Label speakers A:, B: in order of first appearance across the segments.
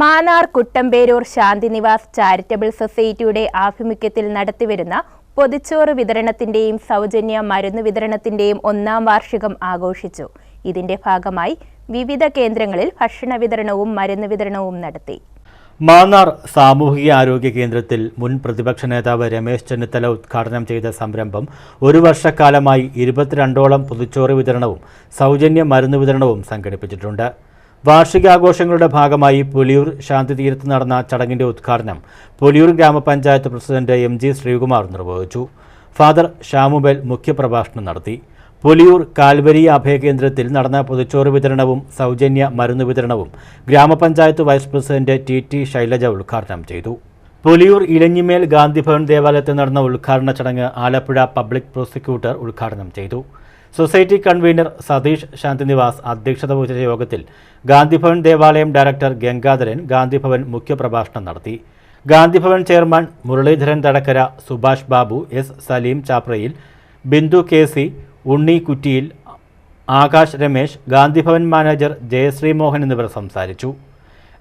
A: Mannar Kuttamperoor Shanthinivas charitable സൊസൈറ്റിയുടെ ആഭിമുഖ്യത്തിൽ നടത്തിവരുന്ന പൊതിച്ചോറ് വിതരണത്തിന്റെയും സൗജന്യ മരുന്ന് വിതരണത്തിന്റെയും ഒന്നാം വാർഷികം ആഘോഷിച്ചു ഇതിന്റെ ഭാഗമായി വിവിധ കേന്ദ്രങ്ങളിൽ ഭക്ഷണ വിതരണവും മരുന്ന് വിതരണവും നടത്തി
B: മാന്നാർ സാമൂഹിക ആരോഗ്യ കേന്ദ്രത്തിൽ മുൻ പ്രതിപക്ഷ നേതാവ് രമേശ് ചെന്നിത്തല ഉദ്ഘാടനം ചെയ്ത സംരംഭം ഒരു വർഷക്കാലമായി ഇരുപത്തിരണ്ടോളം പൊതിച്ചോറ് വിതരണവും സൗജന്യ മരുന്ന് വിതരണവും സംഘടിപ്പിച്ചിട്ടുണ്ട് വാർഷികാഘോഷങ്ങളുടെ ഭാഗമായി പുലിയൂർ തീരത്ത് നടന്ന ചടങ്ങിന്റെ ഉദ്ഘാടനം പുലിയൂർ ഗ്രാമപഞ്ചായത്ത് പ്രസിഡന്റ് എം ജി ശ്രീകുമാർ നിർവഹിച്ചു ഫാദർ ഷാമുബേൽ മുഖ്യപ്രഭാഷണം നടത്തി പുലിയൂർ കാൽവരി അഭയകേന്ദ്രത്തിൽ നടന്ന പുതുച്ചോറ് വിതരണവും സൗജന്യ മരുന്ന് വിതരണവും grama panchayat vice president T T Shailaja ഉദ്ഘാടനം ചെയ്തു പുലിയൂർ ഇലഞ്ഞിമേൽ ഗാന്ധിഭവൻ ദേവാലയത്തിൽ നടന്ന ഉദ്ഘാടന ചടങ്ങ് ആലപ്പുഴ പബ്ലിക് പ്രോസിക്യൂട്ടർ ഉദ്ഘാടനം ചെയ്തു സൊസൈറ്റി കൺവീനർ സതീഷ് ശാന്തിനിവാസ് അധ്യക്ഷത വഹിച്ച യോഗത്തിൽ ഗാന്ധിഭവൻ ദേവാലയം ഡയറക്ടർ ഗംഗാധരൻ ഗാന്ധിഭവൻ മുഖ്യപ്രഭാഷണം നടത്തി ഗാന്ധിഭവൻ ചെയർമാൻ മുരളീധരൻ തടക്കര സുഭാഷ് ബാബു എസ് സലീം ചാപ്രയിൽ Bindu K C Unni Kuttiyil Akash Ramesh Gandhi Bhavan manager Jayashree Mohan എന്നിവർ സംസാരിച്ചു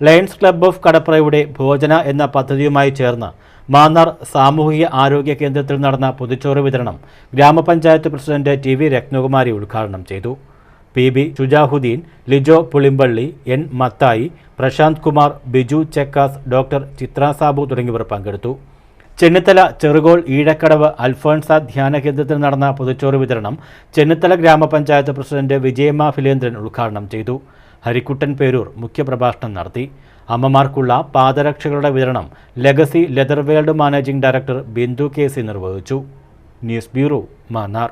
B: ലയൺസ് ക്ലബ്ബ് ഓഫ് കടപ്രയുടെ ഭോജന എന്ന പദ്ധതിയുമായി ചേർന്ന് മാന്നാർ സാമൂഹിക ആരോഗ്യ കേന്ദ്രത്തിൽ നടന്ന പുതുച്ചോറ് വിതരണം ഗ്രാമപഞ്ചായത്ത് പ്രസിഡന്റ് ടി വി രത്നകുമാരി ഉദ്ഘാടനം ചെയ്തു P B Shujahuddin Lijo Pulimpally N Mathai Prashant Kumar Biju Chekkas doctor Chitra Sabu തുടങ്ങിയവർ പങ്കെടുത്തു ചെന്നിത്തല ചെറുകോൾ ഈഴക്കടവ് അൽഫോൻസ ധ്യാന കേന്ദ്രത്തിൽ നടന്ന പുതുച്ചോറ് വിതരണം ചെന്നിത്തല ഗ്രാമപഞ്ചായത്ത് പ്രസിഡന്റ് വിജയമ്മ ഫിലേന്ദ്രൻ ഉദ്ഘാടനം ചെയ്തു ഹരിക്കുട്ടൻ പേരൂർ മുഖ്യപ്രഭാഷണം നടത്തി അമ്മമാർക്കുള്ള പാദരക്ഷകളുടെ വിതരണം Legacy Leather World managing director Bindu K C നിർവഹിച്ചു ന്യൂസ് ബ്യൂറോ മാന്നാർ